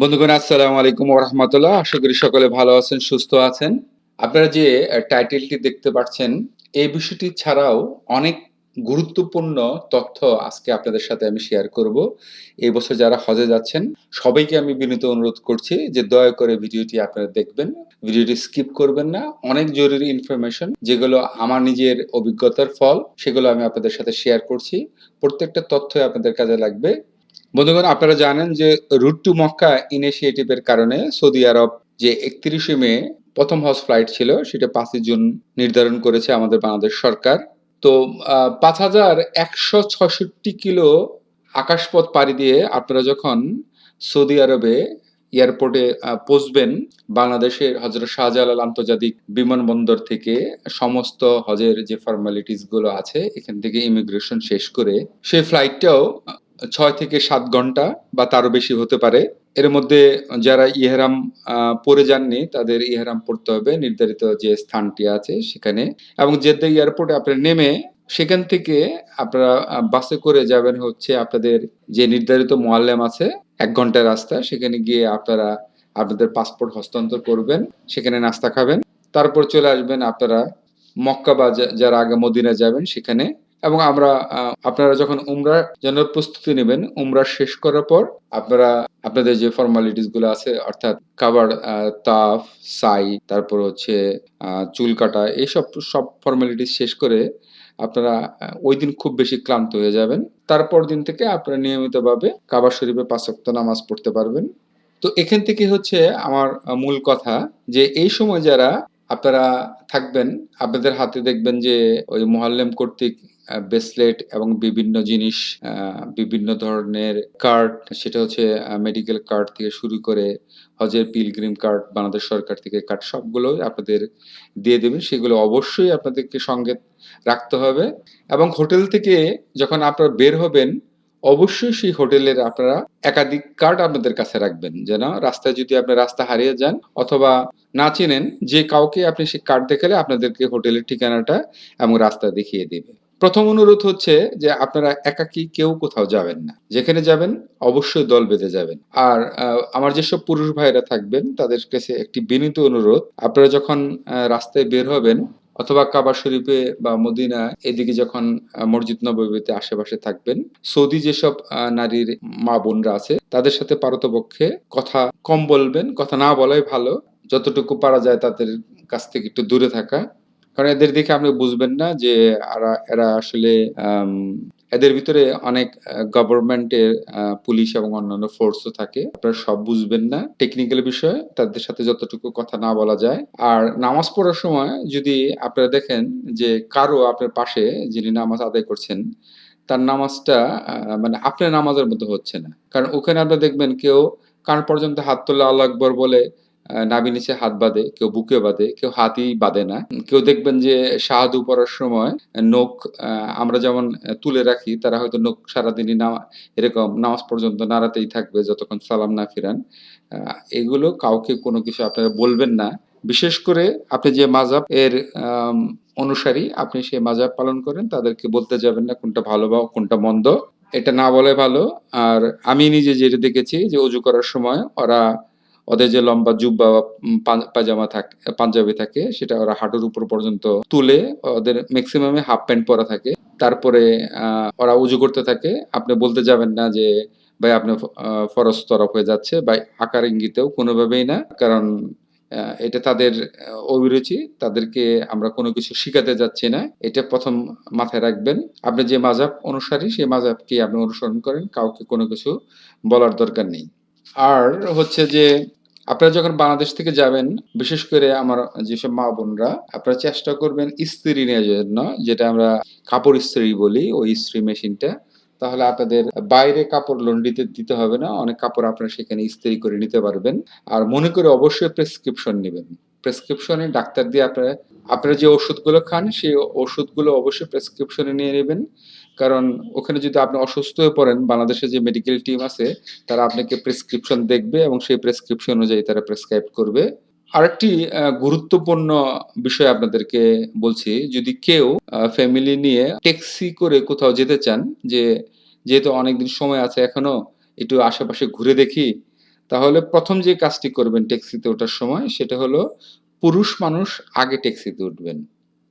বন্ধুগণ, আসসালামু আলাইকুম রহমতুল্লাহ। আশা করি সকলে ভালো আছেন, সুস্থ আছেন। আপনারা যে টাইটেলটি দেখতে পাচ্ছেন, এই বিষয়টি ছাড়াও অনেক গুরুত্বপূর্ণ তথ্য আজকে আপনাদের সাথে আমি শেয়ার করব। এই বছর যারা হজে যাচ্ছেন, সবাইকে আমি বিনীত অনুরোধ করছি যে, দয়া করে ভিডিওটি আপনারা দেখবেন। ভিডিওটি স্কিপ করবেন না। অনেক জরুরি ইনফরমেশন যেগুলো আমার নিজের অভিজ্ঞতার ফল, সেগুলো আমি আপনাদের সাথে শেয়ার করছি। প্রত্যেকটা তথ্যই আপনাদের কাজে লাগবে। বন্ধুগণ, আপনারা জানেন যে রুট টু মক্কা ইনিশিয়েটিভের কারণে সৌদি আরব যে একত্রিশে মে প্রথম হজ ফ্লাইট ছিল, সেটা পাঁচই জুন নির্ধারণ করেছে আমাদের বাংলাদেশ সরকার। তো পাঁচ হাজার একশো ছষট্টি কিলো আকাশপথ পাড়ি দিয়ে আপনারা যখন সৌদি আরবে এয়ারপোর্টে পৌঁছবেন, বাংলাদেশের হজরত শাহজালাল আন্তর্জাতিক বিমানবন্দর থেকে সমস্ত হজের যে ফর্মালিটিসগুলো আছে, এখান থেকে ইমিগ্রেশন শেষ করে সেই ফ্লাইটটাও ছয় থেকে সাত ঘণ্টা বা তারও বেশি হতে পারে। এর মধ্যে যারা ইহেরাম পরে যাননি, তাদের ইহেরাম পড়তে হবে। নির্ধারিত যে স্থানটি আছে সেখানে। এবং জেদ্দা এয়ারপোর্টে আপনারা নেমে সেখান থেকে আপনারা বাসে করে যাবেন হচ্ছে আপনাদের যে নির্ধারিত মোয়াল্লেম আছে, এক ঘণ্টা রাস্তা। সেখানে গিয়ে আপনারা আপনাদের পাসপোর্ট হস্তান্তর করবেন। সেখানে নাস্তা খাবেন। তারপর চলে আসবেন আপনারা মক্কা বা যারা আগে মদিনা যাবেন, সেখানে এবং আমরা আপনারা যখন উমরা জন্য প্রস্তুতি নেবেন, উমরা শেষ করার পর আপনারা, আপনাদের যে ফর্মালিটিসগুলো আছে, অর্থাৎ কাবার তাফ, সাই, তারপর হচ্ছে চুল কাটা, এইসব সব ফর্মালিটিস শেষ করে আপনারা ওই দিন খুব বেশি ক্লান্ত হয়ে যাবেন। তারপর দিন থেকে আপনারা নিয়মিতভাবে কাবার শরীফে পাঁচক্ত নামাজ পড়তে পারবেন। তো এখান থেকে হচ্ছে আমার মূল কথা যে এই সময় যারা আপনারা থাকবেন, আপনাদের হাতে দেখবেন যে ওই মোহাল্লেম কর্তৃক ব্রেসলেট এবং বিভিন্ন জিনিস বিভিন্ন ধরনের কার্ড সেটা হচ্ছে মেডিকেল কার্ড থেকে শুরু করে হজের পিলগ্রিম কার্ড বাংলাদেশ সরকার থেকে কার্ড সবগুলো আপনাদের দিয়ে দেবেন। সেগুলো অবশ্যই আপনাদেরকে সঙ্গে রাখতে হবে। এবং হোটেল থেকে যখন আপনারা বের হবেন, অবশ্যই সেই হোটেলের আপনারা একাধিক কার্ড আপনাদের কাছে রাখবেন। যেন রাস্তায় যদি আপনি রাস্তা হারিয়ে যান অথবা না চিনেন, যে কাউকে আপনি সেই কার্ড দেখালে আপনাদেরকে হোটেলের ঠিকানাটা এবং রাস্তা দেখিয়ে দেবে। প্রথম অনুরোধ হচ্ছে যে আপনারা একাকি কেউ কোথাও যাবেন না। যেখানে যাবেন, অবশ্যই দল বেঁধে যাবেন। আর আমার যেসব পুরুষ ভাইরা থাকবেন, তাদের কাছে একটি বিনীত অনুরোধ। আপনারা যখন রাস্তায় বের হবেন অথবা কাবা শরীফে বা মদিনা এদিকে যখন মসজিদ নবীতে আশেপাশে থাকবেন, সৌদি যেসব নারীর মা বোনরা আছে, তাদের সাথে পারতপক্ষে কথা কম বলবেন, কথা না বলাই ভালো। যতটুকু পারা যায় তাদের কাছ থেকে একটু দূরে থাকা। কারণ এদের দেখে আপনি বুঝবেন না যে এরা আসলে এদের ভিতরে অনেক গভর্নমেন্টের পুলিশ এবং অন্যান্য ফোর্সও থাকে। আপনারা সব বুঝবেন না। টেকনিক্যাল বিষয় তাদের সাথে যতটুকু কথা না বলা যায়। আর নামাজ পড়ার সময় যদি আপনারা দেখেন যে কারও আপনার পাশে যিনি নামাজ আদায় করছেন, তার নামাজটা মানে আপনার নামাজের মতো হচ্ছে না। কারণ ওখানে আপনারা দেখবেন কেউ কান পর্যন্ত হাত তোলা আল্লাহ আকবর বলে নাভি নিচে হাত বাঁধে, কেউ বুকে বাঁধে, কেউ হাতই বাঁধে না। কেউ দেখবেন যে শাহাদু পড়ার সময় নখ আমরা যেমন তুলে রাখি, তারা হয়তো নখ সারাদিনই না এরকম নামাজ পর্যন্ত নাড়াতেই থাকবে যতক্ষণ সালাম না ফিরান। এগুলো কাউকে কোনো কিছু আপনারা বলবেন না। বিশেষ করে আপনি যে মাজাব এর অনুসারী, আপনি সেই মাজাব পালন করেন, তাদেরকে বলতে যাবেন না কোনটা ভালো বা কোনটা মন্দ। এটা না বলে ভালো। আর আমি নিজে যেটা দেখেছি যে অজু করার সময় ওরা ওদের যে লম্বা জুব্বা পাজামা থাকে, পাঞ্জাবি থাকে, সেটা ওরা হাঁটুর উপর পর্যন্ত তুলে ওদের ম্যাক্সিমামে হাফ প্যান্ট পরা থাকে। তারপরে ওরা উজু করতে থাকে। আপনি বলতে যাবেন না যে, ভাই, আপনি ফরজ তরফ হয়ে যাচ্ছে। বা আকার ইঙ্গিতেও কোনোভাবেই না। কারণ এটা তাদের অভিরুচি। তাদেরকে আমরা কোনো কিছু শিখাতে যাচ্ছি না। এটা প্রথম মাথায় রাখবেন। আপনি যে মাজাব অনুসারী, সেই মাজাবকে আপনি অনুসরণ করেন। কাউকে কোনো কিছু বলার দরকার নেই। আর হচ্ছে যে আপনারা যখন বাংলাদেশ থেকে যাবেন, বিশেষ করে আমার যেসব মা বোনরা, আপনারা চেষ্টা করবেন ইস্ত্রি নেওয়ার জন্য, যেটা আমরা কাপড় ইস্ত্রি বলি, ওই ইস্ত্রি মেশিনটা। তাহলে আপনাদের বাইরে কাপড় লন্ডিতে দিতে হবে না, অনেক কাপড় আপনারা সেখানে ইস্ত্রি করে নিতে পারবেন। আর মনে করে অবশ্যই প্রেসক্রিপশন নেবেন। প্রেসক্রিপশনে ডাক্তার দিয়ে আপনারা আপনারা যে ওষুধগুলো খান, সেই ওষুধগুলো অবশ্যই প্রেসক্রিপশনে নিয়ে নেবেন। কারণ ওখানে যদি আপনি অসুস্থ হয়ে পড়েন, বাংলাদেশে যে মেডিকেল টিম আছে, তারা আপনাকে প্রেসক্রিপশন দেখবে এবং সেই প্রেসক্রিপশন অনুযায়ী তারা প্রেসক্রাইব করবে আরেকটি গুরুত্বপূর্ণ বিষয় আপনাদেরকে বলছি, যদি কেউ ফ্যামিলি নিয়ে ট্যাক্সি করে কোথাও যেতে চান, যে যেহেতু অনেকদিন সময় আছে এখনও, একটু আশেপাশে ঘুরে দেখি, তাহলে প্রথম যে কাজটি করবেন ট্যাক্সিতে ওঠার সময়, সেটা হলো পুরুষ মানুষ আগে ট্যাক্সিতে উঠবেন।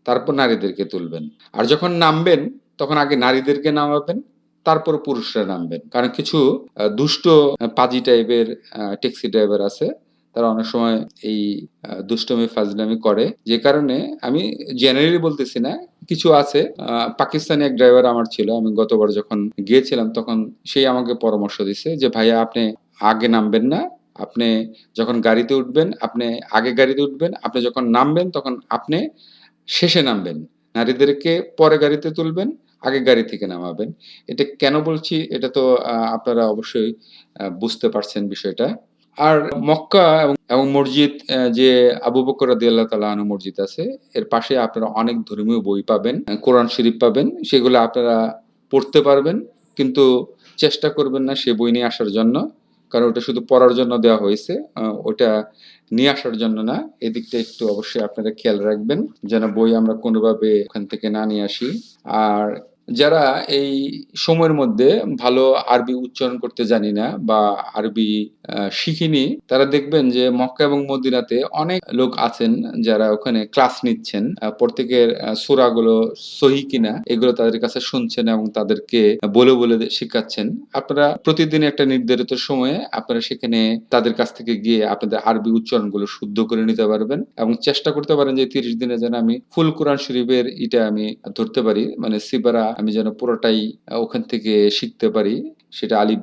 তারপর নারীদেরকে তুলবেন। আর যখন নামবেন তখন আগে নারীদেরকে নামাবেন, তারপর পুরুষরা নামবেন। কারণ কিছু দুষ্ট পাজি টাইপের ট্যাক্সি ড্রাইভার আছে। তারা অনেক সময় এই দুষ্টমি ফাজলামি করে। যে কারণে আমি জেনারেলি বলতেছি না। কিছু আছে পাকিস্তানি এক ড্রাইভার আমার ছিল। আমি গতবার যখন গিয়েছিলাম তখন সেই আমাকে পরামর্শ দিছে যে, "ভাইয়া আপনি আগে নামবেন না। আপনি যখন গাড়িতে উঠবেন, আপনি আগে গাড়িতে উঠবেন। আপনি যখন নামবেন তখন আপনি শেষে নামবেন। নারীদেরকে পরে গাড়িতে তুলবেন, আগে গাড়ি থেকে নামাবেন।" এটা কেন বলছি এটা তো আপনারা অবশ্যই বুঝতে পারছেন বিষয়টা। আর মক্কা এবং, মসজিদ যে আবু বকর রাদিয়াল্লাহু তাআলা আনহু মসজিদ আছে, এর পাশে আপনারা অনেক ধর্মীয় বই পাবেন, কোরআন শরীফ পাবেন। সেগুলো আপনারা পড়তে পারবেন। কিন্তু চেষ্টা করবেন না সে বই নিয়ে আসার জন্য। কারণ ওটা শুধু পড়ার জন্য দেওয়া হয়েছে। ওটা নিয়ে আসার জন্য না। এদিকটা একটু অবশ্যই আপনারা খেয়াল রাখবেন। যেন বই আমরা কোনোভাবে ওখান থেকে না নিয়ে আসি। আর যারা এই সময়ের মধ্যে ভালো আরবি উচ্চারণ করতে জানি না বা আরবি শিখিনি, তারা দেখবেন যে মক্কা এবং মদিনাতে অনেক লোক আছেন যারা ওখানে ক্লাস নিচ্ছেন। প্রত্যেকের সূরাগুলো সহিহ কিনা এগুলো তাদের কাছে শুনছেন এবং তাদেরকে বলে, বলে শিখাচ্ছেন। আপনারা প্রতিদিন একটা নির্ধারিত সময়ে আপনারা সেখানে তাদের কাছ থেকে গিয়ে আপনাদের আরবি উচ্চারণগুলো শুদ্ধ করে নিতে পারবেন এবং চেষ্টা করতে পারেন যে ৩০ দিনে যেন আমি ফুল কোরআন শরীফের ইটা আমি ধরতে পারি। মানে সিবারা আমি যেন পুরোটাই ওখান থেকে শিখতে পারি। সেটা আলিফ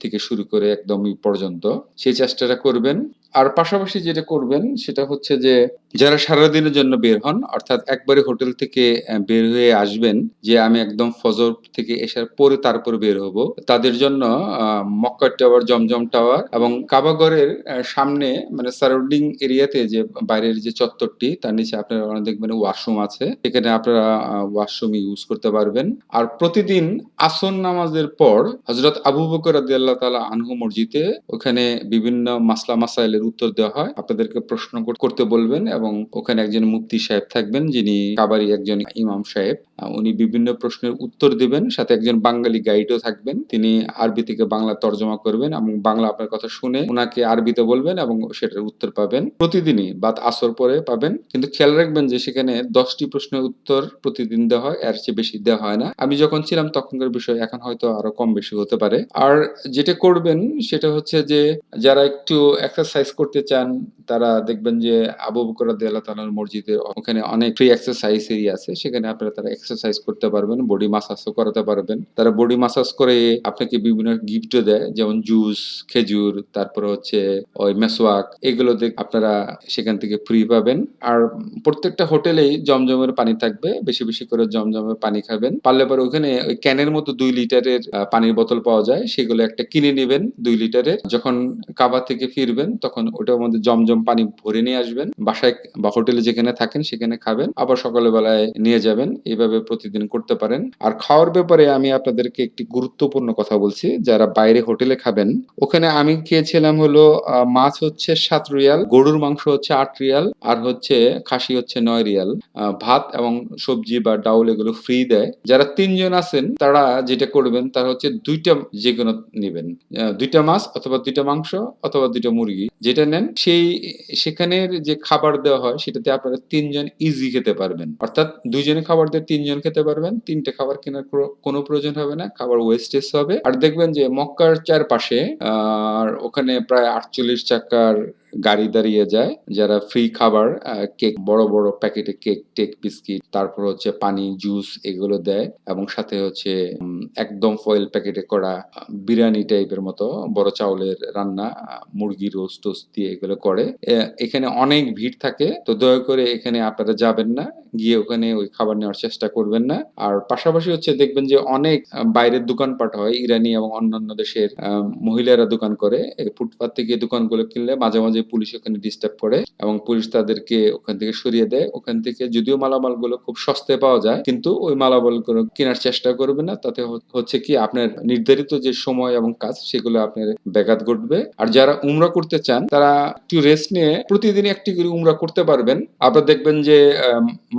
থেকে শুরু করে একদমই পর্যন্ত। সেই চেষ্টাটা করবেন। আর পাশাপাশি যেটা করবেন সেটা হচ্ছে যে যারা সারাদিনের জন্য বের হন অর্থাৎ একবারে হোটেল থেকে বের হয়ে আসবেন যে আমি একদম ফজর থেকে এশার পরে তারপর বের হব। তাদের জন্য মক্কা টাওয়ার, জমজম টাওয়ার এবং কাবাঘরের অ্যা সামনে মানে সারাউন্ডিং এরিয়াতে যে বাইরের যে চত্বরটি তার নিচে আপনারা ওখানে দেখবেন ওয়াশরুম আছে। সেখানে আপনারা ওয়াশরুম ইউজ করতে পারবেন। আর প্রতিদিন আসন নামাজের পর হজরত আবু বকর রাদিয়াল্লাহু তালা আনহু মসজিদে ওখানে বিভিন্ন মাসলা মাসাইলের উত্তর দেওয়া হয়। আপনাদেরকে প্রশ্ন করতে বলবেন এবং ওখানে একজন মুফতি সাহেব থাকবেন যিনি কাবারী একজন ইমাম সাহেব। উনি বিভিন্ন প্রশ্নের উত্তর দিবেন। সাথে একজন বাঙালি গাইডও থাকবেন। তিনি আরবি থেকে বাংলা তর্জমা করবেন এবং বাংলা আপনার কথা শুনে ওনাকে আরবিতে বলবেন এবং সেটার উত্তর পাবেন। প্রতিদিনই বাদ আসর পরে পাবেন। কিন্তু খেয়াল রাখবেন যে সেখানে দশটি প্রশ্নের উত্তর প্রতিদিন দেওয়া হয়। এর চেয়ে বেশি দেওয়া হয় না। আমি যখন ছিলাম তখনকার বিষয় এখন হয়তো আরও কম বেশি হতে পারে। আর যেটা করবেন সেটা হচ্ছে যে, যারা একটু এক্সারসাইজ করতে চান, তারা দেখবেন যে আবু বকর রাদিয়াল্লাহু তাআলার মসজিদে ওখানে অনেক ফ্রি এক্সারসাইজ এরিয়া আছে। সেখানে আপনারা তারা এক্সারসাইজ করতে পারবেন। বডি মাসাজও করাতে পারবেন। তারা বডি মাসাজ করে আপনাকে বিভিন্ন গিফটও দেয়। যেমন জুস, খেজুর, তারপরে হচ্ছে ওই মেসওয়াক এগুলো আপনারা সেখান থেকে ফ্রি পাবেন। আর প্রত্যেকটা হোটেলেই জমজমের পানি থাকবে। বেশি, বেশি করে জমজমের পানি খাবেন। পারলে পরে ওখানে ওই ক্যানের মতো দুই লিটারের পানির বোতল পাওয়া যায়। সেগুলো একটা কিনে নিবেন দুই লিটারের। যখন কাবা থেকে ফিরবেন তখন ওটার মধ্যে জমজম পানি ভরে নিয়ে আসবেন। বাসায় বা হোটেলে যেখানে থাকেন সেখানে খাবেন। আবার সকাল বেলায় নিয়ে যাবেন। এভাবে প্রতিদিন করতে পারেন। আর খাওয়ার ব্যাপারে আমি আপনাদেরকে একটি গুরুত্বপূর্ণ কথা বলছি। যারা বাইরে হোটেলে খাবেন, ওখানে আমি খেয়েছিলাম হলো মাছ হচ্ছে ৭ রিয়াল, গরুর মাংস হচ্ছে ৮ রিয়াল আর হচ্ছে খাসি হচ্ছে ৯ রিয়াল। ভাত এবং সবজি বা ডাউল এগুলো ফ্রি দেয়। যারা ৩ জন আছেন তারা যেটা করবেন তারা হচ্ছে ২ টা যেকোনো নিবেন। ২ মাছ অথবা দুইটা মাংস অথবা দুইটা মুরগি। যেটা নেন সেই সেখানের যে খাবার দেওয়া হয় সেটাতে আপনারা তিনজন ইজি খেতে পারবেন। অর্থাৎ ২ জনের খাবার দিয়ে ৩ জন খেতে পারবেন। তিনটে খাবার কেনার কোনো প্রয়োজন হবে না। খাবার ওয়েস্টেজ হবে। আর দেখবেন যে মক্কার চারপাশে আর ওখানে প্রায় ৪৮ চাকার গাড়ি দাঁড়িয়ে যায়। যারা ফ্রি খাবার কেক বড়, বড় প্যাকেটে কেক-টেক, বিস্কিট তারপর হচ্ছে পানি, জুস এগুলো দেয় এবং সাথে হচ্ছে একদম ফয়েল প্যাকেটে করা বিরিয়ানি টাইপের মতো বড় চাউলের রান্না, আ মুরগির রোস্ট-টোস্ট দিয়ে এগুলো করে। এখানে অনেক ভিড় থাকে। তো দয়া করে এখানে আপনারা যাবেন না। গিয়ে ওখানে ওই খাবার নেওয়ার চেষ্টা করবেন না। আর পাশাপাশি হচ্ছে দেখবেন যে অনেক বাইরের দোকানপাট হয়। ইরানি এবং অন্যান্য দেশের মহিলারা দোকান করে। ফুটপাত থেকে দোকানগুলো কিনলে মাঝে, মাঝে পুলিশ ওখানে ডিস্টার্ব করে এবং পুলিশ তাদেরকে ওখান থেকে সরিয়ে দেয়। ওখান থেকে যদিও মালামালগুলো খুব সস্তায় পাওয়া যায়, কিন্তু ওই মালামালগুলো কেনার চেষ্টা করবেন না। তাতে হচ্ছে কি আপনার নির্ধারিত যে সময় এবং কাজ, সেগুলো আপনার ব্যাঘাত ঘটবে। আর যারা উমরা করতে চান, তারা একটু রেস্ট নিয়ে প্রতিদিন একটি করে উমরা করতে পারবেন। আপনারা দেখবেন যে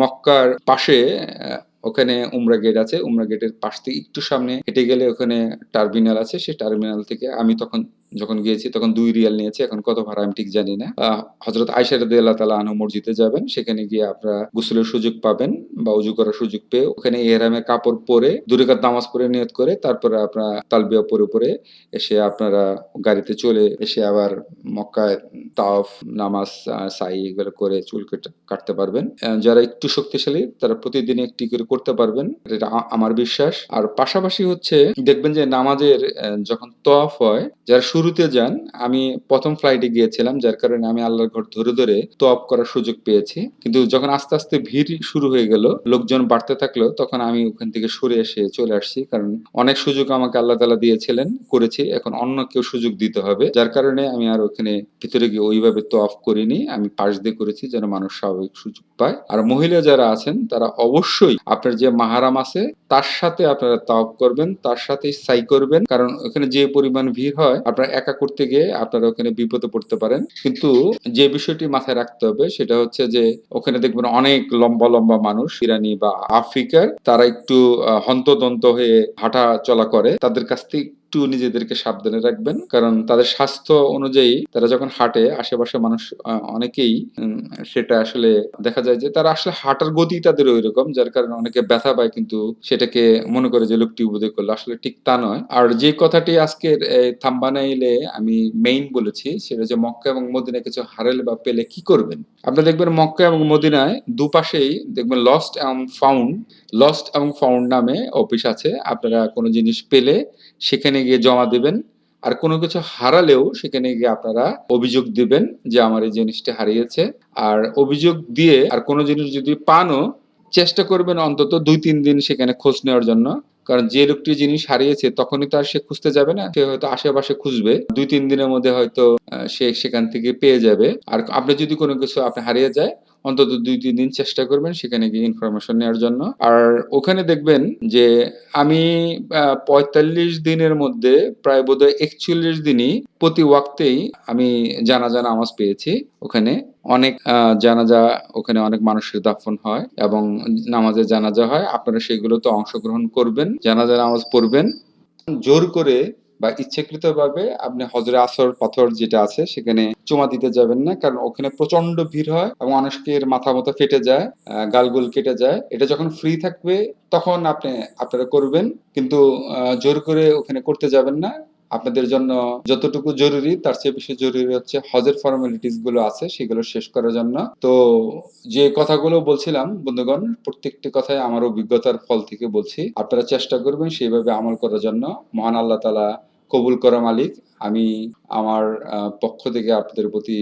মক্কার পাশে ওখানে উমরা গেট আছে। উমরা গেটের পাশ থেকে একটু সামনে হেঁটে গেলে ওখানে টার্মিনাল আছে। সেই টার্মিনাল থেকে আমি তখন যখন গিয়েছি তখন দুই রিয়াল নিয়েছে। এখন কত ভাড়া আমি ঠিক জানি না। আ হযরত আয়েশা তালা আনহা মসজিদে যাবেন। সেখানে গিয়ে আপনারা গোসলের সুযোগ পাবেন বা ওযু করার সুযোগ পেয়ে ওখানে ইহরামের কাপড় পরে ২ রাকাত নামাজ পড়ে নিয়ত করে তারপরে আপনারা তালবিয়া পড়ে, পড়ে এসে আপনারা গাড়িতে চলে এসে আবার মক্কায় তাফ নামাজ, সাই এগুলো করে চুল কেটে কাটতে পারবেন। যারা একটু শক্তিশালী তারা প্রতিদিন একটি করে করতে পারবেন। এটা আমার বিশ্বাস। আর পাশাপাশি হচ্ছে দেখবেন যে নামাজের যখন তফ হয়, যারা শুরুতে যান, আমি প্রথম ফ্লাইটে গিয়েছিলাম যার কারণে আমি আল্লাহর ঘর ধরে, ধরে তওয়াফ করার সুযোগ পেয়েছি। কিন্তু যখন আস্তে, আস্তে ভিড় শুরু হয়ে গেল, লোকজন বাড়তে থাকল তখন আমি ওখান থেকে সরে এসে চলে আসছি। কারণ অনেক সুযোগ আমাকে আল্লাহ তালা দিয়েছিলেন, করেছি। এখন অন্য কেউ সুযোগ দিতে হবে। যার কারণে আমি আর ওখানে ভিতরে গিয়ে ওইভাবে তওয়াফ করিনি। আমি পাশ দিয়ে করেছি যেন মানুষ স্বাভাবিক সুযোগ পায়। আর মহিলা যারা আছেন তারা অবশ্যই আপনার যে মাহারাম আছে তার সাথে আপনারা তাওয়াফ করবেন, তার সাথে সাই করবেন। কারণ ওখানে যে পরিমাণ ভিড় হয় আপনারা একা করতে গিয়ে আপনারা ওখানে বিপদে পড়তে পারেন। কিন্তু যে বিষয়টি মাথায় রাখতে হবে সেটা হচ্ছে যে ওখানে দেখবেন অনেক লম্বা, লম্বা মানুষ ইরানি বা আফ্রিকার তারা একটু হন্তদন্ত হয়ে হাঁটা চলা করে। তাদের কাছ থেকে একটু নিজেদেরকে সাবধানে রাখবেন। কারণ তাদের স্বাস্থ্য অনুযায়ী তারা যখন হাঁটে আশেপাশে মানুষ অনেকেই সেটা আসলে দেখা যায় যে তারা আসলে হাঁটার গতি তাদের ঐরকম যার কারণে অনেকে ব্যথা পায় কিন্তু সেটাকে মনে করে যে লোকটি উপদেশ করল। আসলে ঠিক তা নয়। আর যে কথাটি আজকের থাম্বানাইলে আমি মেইন বলেছি সেটা যে মক্কা এবং মদিনায় কিছু হারালে বা পেলে কি করবেন? আপনারা দেখবেন মক্কা এবং মদিনায় দুপাশেই দেখবেন লস্ট অ্যান্ড ফাউন্ড, লস্ট এবং ফাউন্ড নামে অফিস আছে। আপনারা কোনো জিনিস পেলে সেখানে গিয়ে জমা দিবেন। আর কোনো কিছু হারালেও সেখানে গিয়ে আপনারা অভিযোগ দিবেন যে আমার এই জিনিসটা হারিয়েছে। আর অভিযোগ দিয়ে আর কোন জিনিস যদি পানও, চেষ্টা করবেন অন্তত ২-৩ দিন সেখানে খোঁজ নেওয়ার জন্য। কারণ যে লোকটি জিনিস হারিয়েছে, তখনই তো আর সে খুঁজতে যাবে না। সে হয়তো আশেপাশে খুঁজবে। ২-৩ দিনের মধ্যে হয়তো সে সেখান থেকে পেয়ে যাবে। আর আপনি যদি কোনো কিছু আপনি হারিয়ে যায় অন্তত ২-৩ দিন চেষ্টা করবেন সেখানে গিয়ে ইনফরমেশন নেওয়ার জন্য। আর ওখানে দেখবেন যে আমি পঁয়তাল্লিশ দিনের মধ্যে প্রায় বোধহয় ৪১ দিনই প্রতি ওয়াক্তেই আমি জানাজা নামাজ পেয়েছি ওখানে। অনেক জানাজা ওখানে অনেক মানুষের দাফন হয় এবং নামাজে জানাজা হয়। আপনারা সেগুলোতে অংশগ্রহণ করবেন, জানাজা নামাজ পড়বেন। জোর করে বা ইচ্ছাকৃতভাবে আপনি হজরে আসর পাথর যেটা আছে সেখানে চুমা দিতে যাবেন না। কারণ ওখানে প্রচণ্ড ভিড় হয় এবং অনেকের মাথা মতো ফেটে যায়, গাল-গোল কেটে যায়। এটা যখন ফ্রি থাকবে তখন আপনি আপনারা করবেন। কিন্তু জোর করে ওখানে করতে যাবেন না। আপনাদের জন্য যতটুকু জরুরি তার চেয়ে বেশি জরুরি হচ্ছে হজের ফর্মালিটিসগুলো আছে সেগুলো শেষ করার জন্য। তো যে কথাগুলো বলছিলাম বন্ধুগণ প্রত্যেকটি কথাই আমার অভিজ্ঞতার ফল থেকে বলছি। আপনারা চেষ্টা করবেন সেইভাবে আমল করার জন্য। মহান আল্লাহ তাআলা কবুল করা মালিক। আমি আমার পক্ষ থেকে আপনাদের প্রতি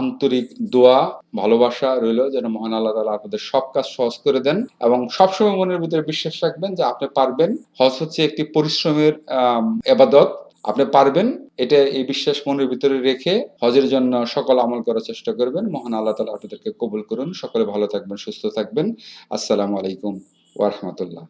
আন্তরিক দোয়া, ভালোবাসা রইল যেন মহান আল্লাহ তাআলা আপনাদের সব কাজ সহজ করে দেন এবং সবসময় মনের ভিতরে বিশ্বাস রাখবেন যে আপনি পারবেন। হজ হচ্ছে একটি পরিশ্রমের আম ইবাদত। আপনি পারবেন। এটা এই বিশ্বাস মনের ভিতরে রেখে হজের জন্য সকল আমল করার চেষ্টা করবেন। মহান আল্লাহ তাআলা আপনাদেরকে কবুল করুন। সকলে ভালো থাকবেন, সুস্থ থাকবেন। আসসালামু আলাইকুম ওয়া রাহমাতুল্লাহ।